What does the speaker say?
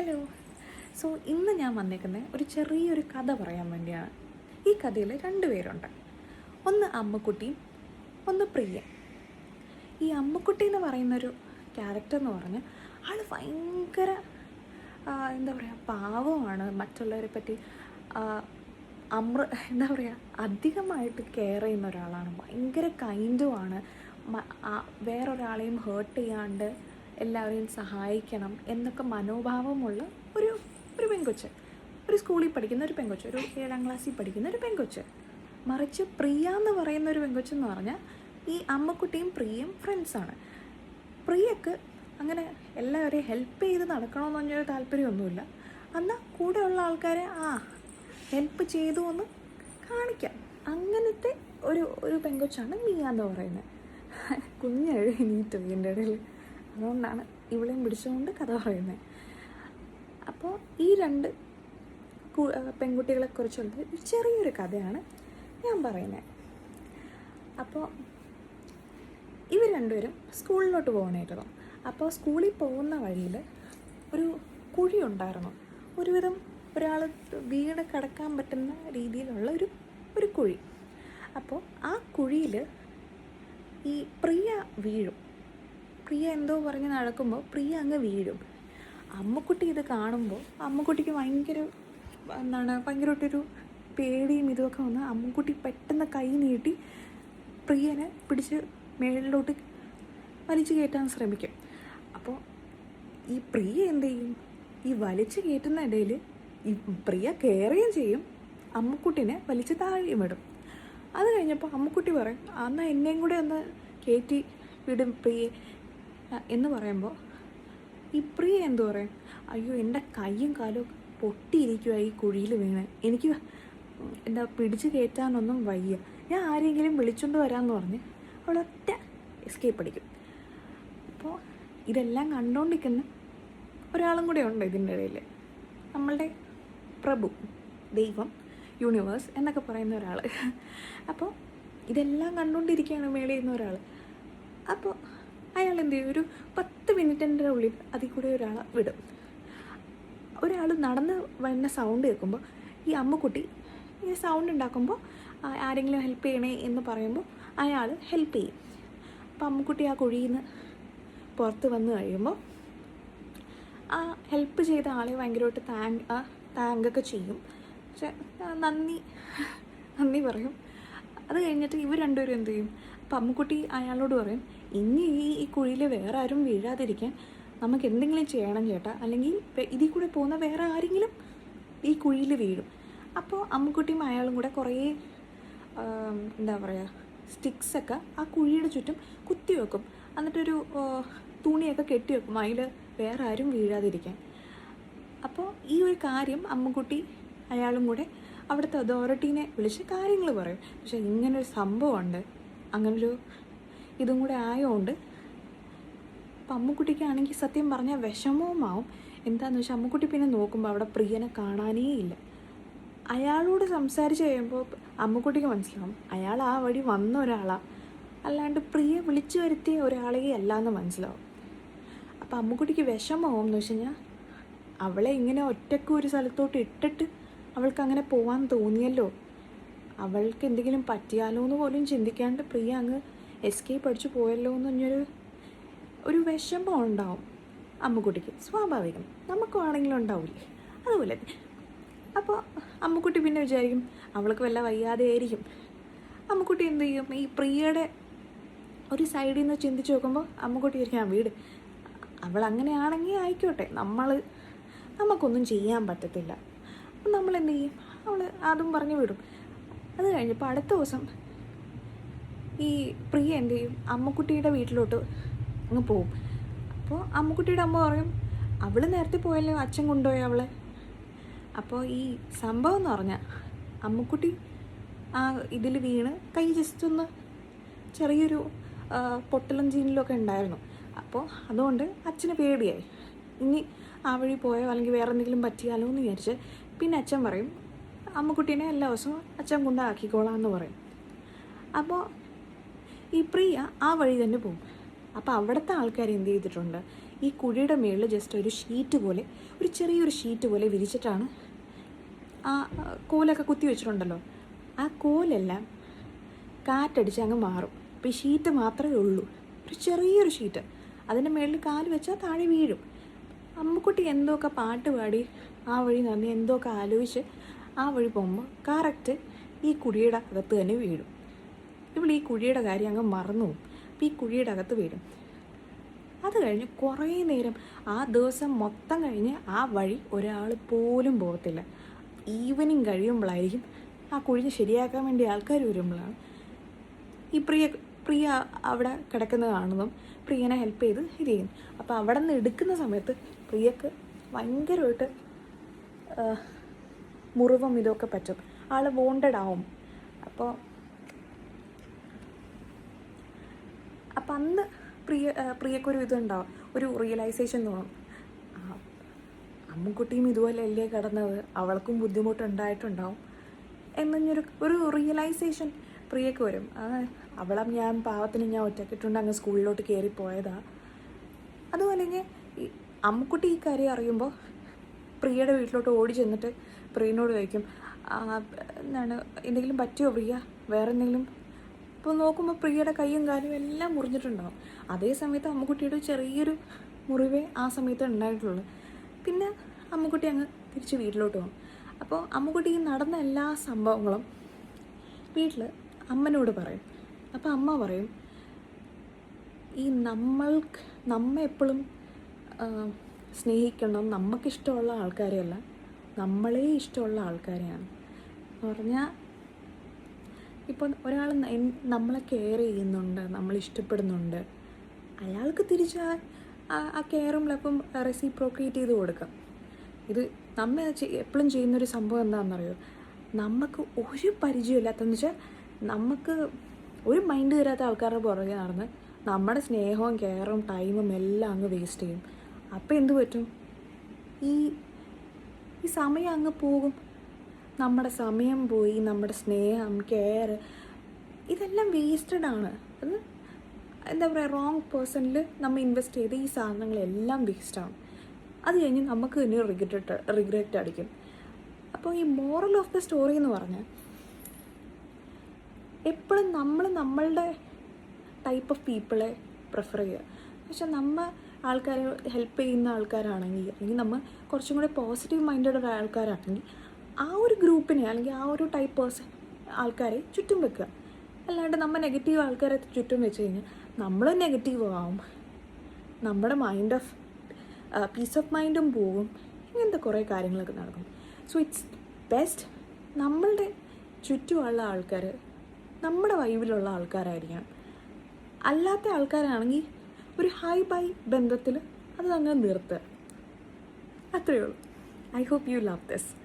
Hello so ഇന്ന് ഞാൻ വന്നേക്കുന്നത് ഒരു ചെറിയൊരു കഥ പറയാൻ വേണ്ടിയാണ്. ഈ കഥയിൽ രണ്ട് പേരുണ്ട്. ഒന്ന് അമ്മക്കുട്ടിയും ഒന്ന് പ്രിയ. ഈ അമ്മക്കുട്ടി എന്ന് പറയുന്നൊരു ക്യാരക്ടർ എന്ന് പറഞ്ഞാൽ ആൾ ഭയങ്കര എന്താ പറയുക പാവമാണ്. മറ്റുള്ളവരെ പറ്റി അമൃ എന്താ പറയുക അധികമായിട്ട് കെയർ ചെയ്യുന്ന ഒരാളാണ്. ഭയങ്കര കൈൻഡുമാണ് വേറൊരാളെയും ഹേർട്ട് ചെയ്യാണ്ട് എല്ലാവരെയും സഹായിക്കണം എന്നൊക്കെ മനോഭാവമുള്ള ഒരു ഒരു പെങ്കൊച്ച് ഒരു സ്കൂളിൽ പഠിക്കുന്ന ഒരു പെങ്കൊച്ച് ഒരു ഏഴാം ക്ലാസ്സിൽ പഠിക്കുന്ന ഒരു പെങ്കൊച്ച് മറിച്ച് പ്രിയ എന്ന് പറയുന്ന ഒരു പെങ്കൊച്ചെന്ന് പറഞ്ഞാൽ ഈ അമ്മക്കുട്ടിയും പ്രിയയും ഫ്രണ്ട്സാണ് പ്രിയക്ക് അങ്ങനെ എല്ലാവരെയും ഹെൽപ്പ് ചെയ്ത് നടക്കണമെന്ന് പറഞ്ഞൊരു താല്പര്യമൊന്നുമില്ല. എന്നാൽ കൂടെയുള്ള ആൾക്കാരെ ആ ഹെൽപ്പ് ചെയ്തു എന്ന് കാണിക്കാം. അങ്ങനത്തെ ഒരു ഒരു പെങ്കൊച്ചാണ് മിയ എന്ന് പറയുന്നത് കുഞ്ഞഴി നീറ്റോ എന്റെ ഇടയിൽ അതുകൊണ്ടാണ് ഇവളെയും പിടിച്ചുകൊണ്ട് കഥ പറയുന്നത് അപ്പോൾ ഈ രണ്ട് പെൺകുട്ടികളെക്കുറിച്ചുള്ള ഒരു ചെറിയൊരു കഥയാണ് ഞാൻ പറയുന്നത് അപ്പോൾ ഇവർ രണ്ടുപേരും സ്കൂളിലോട്ട് പോകണമായിരുന്നു അപ്പോൾ സ്കൂളിൽ പോകുന്ന വഴിയിൽ ഒരു കുഴി ഉണ്ടായിരുന്നു. ഒരുവിധം ഒരാൾ വീട് കടക്കാൻ പറ്റുന്ന രീതിയിലുള്ള ഒരു ഒരു കുഴി. അപ്പോൾ ആ കുഴിയിൽ ഈ പ്രിയ വീഴും. പ്രിയ എന്തോ പറഞ്ഞ് നടക്കുമ്പോൾ പ്രിയ അങ്ങ് വീഴും. അമ്മക്കുട്ടി ഇത് കാണുമ്പോൾ അമ്മക്കുട്ടിക്ക് ഭയങ്കര എന്താണ് ഭയങ്കരമായിട്ടൊരു പേടിയും ഇതുമൊക്കെ വന്ന് അമ്മക്കുട്ടി പെട്ടെന്ന് കൈ നീട്ടി പ്രിയനെ പിടിച്ച് മേളിലോട്ട് വലിച്ചു കയറ്റാൻ ശ്രമിക്കും. അപ്പോൾ ഈ പ്രിയ എന്ത് ചെയ്യും? ഈ വലിച്ചു കയറ്റുന്ന ഇടയിൽ ഈ പ്രിയ കയറുകയും ചെയ്യും. അമ്മക്കുട്ടിനെ വലിച്ച് താഴെയും വിടും. അത് കഴിഞ്ഞപ്പോൾ അമ്മക്കുട്ടി പറയും എന്നാൽ എന്നെയും കൂടെ ഒന്ന് കയറ്റി വിടും പ്രിയെ. എന്ന് പറയുമ്പോൾ ഈ പ്രിയ എന്തു പറയും? അയ്യോ എന്റെ കൈയും കാലും പൊട്ടിയിരിക്കുക ഈ കുഴിയിൽ വീണ്. എനിക്ക് എന്താ പിടിച്ച് കയറ്റാനൊന്നും വയ്യ. ഞാൻ ആരെങ്കിലും വിളിച്ചുകൊണ്ട് വരാമെന്ന് പറഞ്ഞ് അവളൊറ്റ എസ്കേപ്പ് അടിക്കും. അപ്പോൾ ഇതെല്ലാം കണ്ടുകൊണ്ടിരിക്കുന്ന ഒരാളും കൂടെ ഉണ്ട് ഇതിന്റെ ഇടയിൽ. നമ്മളുടെ പ്രഭു ദൈവം യൂണിവേഴ്സ് എന്നൊക്കെ പറയുന്ന ഒരാൾ അപ്പോൾ ഇതെല്ലാം കണ്ടുകൊണ്ടിരിക്കുകയാണ് മേളിൽ നിന്ന് ഒരാൾ അപ്പോൾ അയാൾ എന്ത് ചെയ്യും? ഒരു പത്ത് മിനിറ്റിന്റെ ഉള്ളിൽ അതിൽ കൂടെ ഒരാളെ വിടും. ഒരാൾ നടന്ന് വരുന്ന സൗണ്ട് കേൾക്കുമ്പോൾ ഈ അമ്മക്കുട്ടി ഈ സൗണ്ട് ഉണ്ടാക്കുമ്പോൾ ആരെങ്കിലും ഹെൽപ്പ് ചെയ്യണേ എന്ന് പറയുമ്പോൾ അയാൾ ഹെൽപ്പ് ചെയ്യും. അപ്പം അമ്മക്കുട്ടി ആ കുഴിയിൽ നിന്ന് പുറത്ത് വന്ന് കഴിയുമ്പോൾ ആ ഹെൽപ്പ് ചെയ്ത ആളെ ഭയങ്കരമായിട്ട് താങ്ക് താങ്കൊക്കെ ചെയ്യും. പക്ഷെ നന്ദി നന്ദി പറയും. അത് കഴിഞ്ഞിട്ട് ഇവർ രണ്ടുപേരും എന്ത് ചെയ്യും? അപ്പം അമ്മുക്കുട്ടി അയാളോട് പറയും ഇനി ഈ ഈ കുഴിയിൽ വേറെ ആരും വീഴാതിരിക്കാൻ നമുക്ക് എന്തെങ്കിലും ചെയ്യണം ചേട്ടാ. അല്ലെങ്കിൽ ഇതിൽ കൂടെ പോകുന്ന വേറെ ആരെങ്കിലും ഈ കുഴിയിൽ വീഴും. അപ്പോൾ അമ്മുക്കുട്ടിയും അയാളും കൂടെ കുറേ എന്താ പറയുക സ്റ്റിക്സൊക്കെ ആ കുഴിയുടെ ചുറ്റും കുത്തി വെക്കും. എന്നിട്ടൊരു തുണിയൊക്കെ കെട്ടി വെക്കും അതിൽ വേറെ ആരും വീഴാതിരിക്കാൻ. അപ്പോൾ ഈ ഒരു കാര്യം അമ്മുക്കുട്ടി അയാളും കൂടെ അവിടുത്തെ അതോറിറ്റീനെ വിളിച്ച് കാര്യങ്ങൾ പറയും. പക്ഷെ ഇങ്ങനൊരു സംഭവമുണ്ട്. അങ്ങനൊരു ഇതും കൂടെ ആയതുകൊണ്ട് അപ്പം അമ്മുക്കുട്ടിക്കാണെങ്കിൽ സത്യം പറഞ്ഞാൽ വിഷമവുമാവും. എന്താന്ന് വെച്ചാൽ അമ്മുക്കുട്ടി പിന്നെ നോക്കുമ്പോൾ അവിടെ പ്രിയനെ കാണാനേ ഇല്ല. അയാളോട് സംസാരിച്ച് കഴിയുമ്പോൾ അമ്മുക്കുട്ടിക്ക് മനസ്സിലാവും അയാൾ ആ വഴി വന്ന ഒരാളാണ് അല്ലാണ്ട് പ്രിയ വിളിച്ചു വരുത്തിയ ഒരാളേ അല്ല എന്ന് മനസ്സിലാവും. അപ്പം അമ്മുക്കുട്ടിക്ക് വിഷമമാവും എന്ന് വെച്ച് കഴിഞ്ഞാൽ അവളെ ഇങ്ങനെ ഒറ്റയ്ക്ക് ഒരു സ്ഥലത്തോട്ട് ഇട്ടിട്ട് അവൾക്ക് അങ്ങനെ പോവാൻ തോന്നിയല്ലോ. അവൾക്ക് എന്തെങ്കിലും പറ്റിയാലോ എന്ന് പോലും ചിന്തിക്കാണ്ട് പ്രിയ അങ്ങ് എസ്കേപ്പ് അടിച്ചു പോയല്ലോ എന്ന് പറഞ്ഞൊരു ഒരു വിഷമം ഉണ്ടാവും അമ്മുക്കുട്ടിക്ക്. സ്വാഭാവികം നമുക്കും ആണെങ്കിലും ഉണ്ടാവില്ലേ അതുപോലെ അപ്പോൾ അമ്മുക്കുട്ടി പിന്നെ വിചാരിക്കും അവൾക്ക് വല്ല വയ്യാതെ ആയിരിക്കും. അമ്മുക്കുട്ടി എന്ത് ചെയ്യും? ഈ പ്രിയയുടെ ഒരു സൈഡിൽ നിന്ന് ചിന്തിച്ച് നോക്കുമ്പോൾ അമ്മുക്കുട്ടി ഇരിക്കാം വീട്. അവൾ അങ്ങനെയാണെങ്കിൽ ആയിക്കോട്ടെ. നമ്മൾ നമുക്കൊന്നും ചെയ്യാൻ പറ്റത്തില്ല. അപ്പം നമ്മൾ എന്ത് ചെയ്യും? അവൾ അതും പറഞ്ഞു വിടും. അത് കഴിഞ്ഞപ്പോൾ അടുത്ത ദിവസം ഈ പ്രിയ എന്ത് ചെയ്യും? അമ്മക്കുട്ടിയുടെ വീട്ടിലോട്ട് അങ്ങ് പോവും. അപ്പോൾ അമ്മക്കുട്ടിയുടെ അമ്മ പറയും അവൾ നേരത്തെ പോയല്ലോ അച്ഛൻ കൊണ്ടുപോയി അവളെ. അപ്പോൾ ഈ സംഭവം എന്ന് പറഞ്ഞാൽ അമ്മക്കുട്ടി ആ ഇതിൽ വീണ് കൈ ജസ്റ്റ് ഒന്ന് ചെറിയൊരു പൊട്ടലും ഒക്കെ ഉണ്ടായിരുന്നു. അപ്പോൾ അതുകൊണ്ട് അച്ഛന് പേടിയായി. ഇനി ആ വഴി പോയോ? അല്ലെങ്കിൽ വേറെ എന്തെങ്കിലും പറ്റിയാലോ എന്ന് വിചാരിച്ച് പിന്നെ അച്ഛൻ പറയും അമ്മക്കുട്ടീനെ എല്ലാ ദിവസവും അച്ഛൻ കൊണ്ടാക്കിക്കോളാം എന്ന് പറയും. അപ്പോൾ ഈ പ്രിയ ആ വഴി തന്നെ പോകും. അപ്പോൾ അവിടുത്തെ ആൾക്കാർ എന്ത് ചെയ്തിട്ടുണ്ട്? ഈ കുഴിയുടെ മേളിൽ ജസ്റ്റ് ഒരു ഷീറ്റ് പോലെ ഒരു ചെറിയൊരു ഷീറ്റ് പോലെ വിരിച്ചിട്ടാണ് ആ ആ, കോലൊക്കെ കുത്തി വെച്ചിട്ടുണ്ടല്ലോ. ആ കോലെല്ലാം കാറ്റടിച്ച് അങ്ങ് മാറും. അപ്പോൾ ഈ ഷീറ്റ് മാത്രമേ ഉള്ളൂ. ഒരു ചെറിയൊരു ഷീറ്റ്. അതിന്റെ മേളിൽ കാൽ വെച്ചാൽ താഴെ വീഴും. അമ്മക്കുട്ടി എന്തൊക്കെ പാട്ട് പാടി ആ വഴി നടന്ന് എന്തൊക്കെ ആലോചിച്ച് ആ വഴി പോകുമ്പോൾ കറക്റ്റ് ഈ കുഴിയുടെ അകത്ത് തന്നെ വീഴും. ഇവൾ ഈ കുഴിയുടെ കാര്യം അങ്ങ് മറന്നു പോകും. അപ്പോൾ ഈ കുഴിയുടെ അകത്ത് വീഴും. അത് കഴിഞ്ഞ് കുറേ നേരം ആ ദിവസം മൊത്തം കഴിഞ്ഞ് ആ വഴി ഒരാൾ പോലും പോകത്തില്ല. ഈവനിങ് കഴിയുമ്പോഴായിരിക്കും ആ കുഴിഞ്ഞ് ശരിയാക്കാൻ വേണ്ടി ആൾക്കാർ വരുമ്പോഴാണ് ഈ പ്രിയ പ്രിയ അവിടെ കിടക്കുന്നത് കാണുന്നതും പ്രിയനെ ഹെൽപ്പ് ചെയ്ത് ഇത് അപ്പോൾ അവിടെ നിന്ന് എടുക്കുന്ന സമയത്ത് പ്രിയക്ക് ഭയങ്കരമായിട്ട് മുറിവും ഇതൊക്കെ പറ്റും. ആൾ വോണ്ടഡ് ആവും. അപ്പോൾ അപ്പം അന്ന് പ്രിയ പ്രിയക്കൊരു ഇതുണ്ടാവും. ഒരു റിയലൈസേഷൻ തോന്നും. അമ്മുക്കുട്ടിയും ഇതുപോലെ അല്ലേ കിടന്നത്? അവൾക്കും ബുദ്ധിമുട്ടുണ്ടായിട്ടുണ്ടാവും. എന്നൊരു ഒരു റിയലൈസേഷൻ പ്രിയക്ക് വരും. അവളെ ഞാൻ പാവത്തിന് ഞാൻ ഒറ്റക്കിട്ടുണ്ട് അങ്ങ് സ്കൂളിലോട്ട് കയറി പോയതാ അതുപോലെ തന്നെ ഈ അമ്മുക്കുട്ടി ഈ കാര്യം അറിയുമ്പോൾ പ്രിയയുടെ വീട്ടിലോട്ട് ഓടി ചെന്നിട്ട് പ്രിയനോട് ചോദിക്കും എന്താണ് എന്തെങ്കിലും പറ്റിയോ പ്രിയ? വേറെ എന്തെങ്കിലും ഇപ്പോൾ നോക്കുമ്പോൾ പ്രിയയുടെ കൈയും കാലും എല്ലാം മുറിഞ്ഞിട്ടുണ്ടാവും. അതേ സമയത്ത് അമ്മുക്കുട്ടിയുടെ ചെറിയൊരു മുറിവേ ആ സമയത്ത് ഉണ്ടായിട്ടുള്ളൂ. പിന്നെ അമ്മക്കുട്ടി അങ്ങ് തിരിച്ച് വീട്ടിലോട്ട് പോകും അപ്പോൾ അമ്മുക്കുട്ടി നടന്ന എല്ലാ സംഭവങ്ങളും വീട്ടിൽ അമ്മനോട് പറയും. അപ്പോൾ അമ്മ പറയും ഈ നമ്മൾക്ക് നമ്മ എപ്പോഴും സ്നേഹിക്കണം. നമുക്കിഷ്ടമുള്ള ആൾക്കാരെയല്ല. നമ്മളെ ഇഷ്ടമുള്ള ആൾക്കാരെയാണ്. എന്ന് പറഞ്ഞാൽ ഇപ്പം ഒരാൾ നമ്മളെ കെയർ ചെയ്യുന്നുണ്ട് നമ്മൾ ഇഷ്ടപ്പെടുന്നുണ്ട്. അയാൾക്ക് തിരിച്ച് ആ- കെയറും ലപ്പം റെസിപ്രോക്കേറ്റ് ചെയ്ത് കൊടുക്കാം. ഇത് നമ്മ എപ്പോഴും ചെയ്യുന്നൊരു സംഭവം എന്താണെന്നറിയോ നമുക്ക് ഒരു പരിചയമില്ലാത്തതെന്ന് വെച്ചാൽ നമുക്ക് ഒരു മൈൻഡ് തരാത്ത ആൾക്കാരുടെ പുറകെ നടന്ന് നമ്മുടെ സ്നേഹവും കെയറും ടൈമും എല്ലാം അങ്ങ് വേസ്റ്റ് ചെയ്യും. അപ്പോൾ എന്ത് പറ്റും? ഈ ഈ സമയം അങ്ങ് പോകും. നമ്മുടെ സമയം പോയി നമ്മുടെ സ്നേഹം കെയർ ഇതെല്ലാം വേസ്റ്റഡ് ആണ്. അത് എന്താ പറയുക റോങ് പേഴ്സണിൽ നമ്മൾ ഇൻവെസ്റ്റ് ചെയ്ത് ഈ സാധനങ്ങളെല്ലാം വേസ്റ്റാണ് അത് കഴിഞ്ഞ് നമുക്ക് തന്നെ റിഗ്രറ്റ് റിഗ്രറ്റ് അടിക്കും. അപ്പോൾ ഈ മോറൽ ഓഫ് ദ സ്റ്റോറി എന്ന് പറഞ്ഞാൽ എപ്പോഴും നമ്മൾ നമ്മളുടെ ടൈപ്പ് ഓഫ് പീപ്പിളെ പ്രിഫർ ചെയ്യുക. പക്ഷെ നമ്മൾ ആൾക്കാരെ ഹെൽപ്പ് ചെയ്യുന്ന ആൾക്കാരാണെങ്കിൽ അല്ലെങ്കിൽ നമ്മൾ കുറച്ചും കൂടെ പോസിറ്റീവ് മൈൻഡഡ് ഉള്ള ആൾക്കാരാണെങ്കിൽ ആ ഒരു ഗ്രൂപ്പിനെ അല്ലെങ്കിൽ ആ ഒരു ടൈപ്പ് പേഴ്സൺ ആൾക്കാരെ ചുറ്റും വെക്കുക. അല്ലാണ്ട് നമ്മൾ നെഗറ്റീവ് ആൾക്കാരെ ചുറ്റും വെച്ച് കഴിഞ്ഞാൽ നമ്മളും നെഗറ്റീവ് ആവും. നമ്മുടെ മൈൻഡ് ഓഫ് പീസ് ഓഫ് മൈൻഡും പോകും. ഇങ്ങനത്തെ കുറേ കാര്യങ്ങളൊക്കെ നടക്കും. സോ ഇറ്റ്സ് ബെസ്റ്റ് നമ്മളുടെ ചുറ്റുമുള്ള ആൾക്കാർ നമ്മുടെ വൈബിലുള്ള ആൾക്കാരായിരിക്കണം. അല്ലാത്ത ആൾക്കാരാണെങ്കിൽ ഒരു ഹൈ ബൈ ബന്ധത്തിൽ അത് അങ്ങനെ നിർത്തുക അത്രയേ ഉള്ളൂ. I hope you love this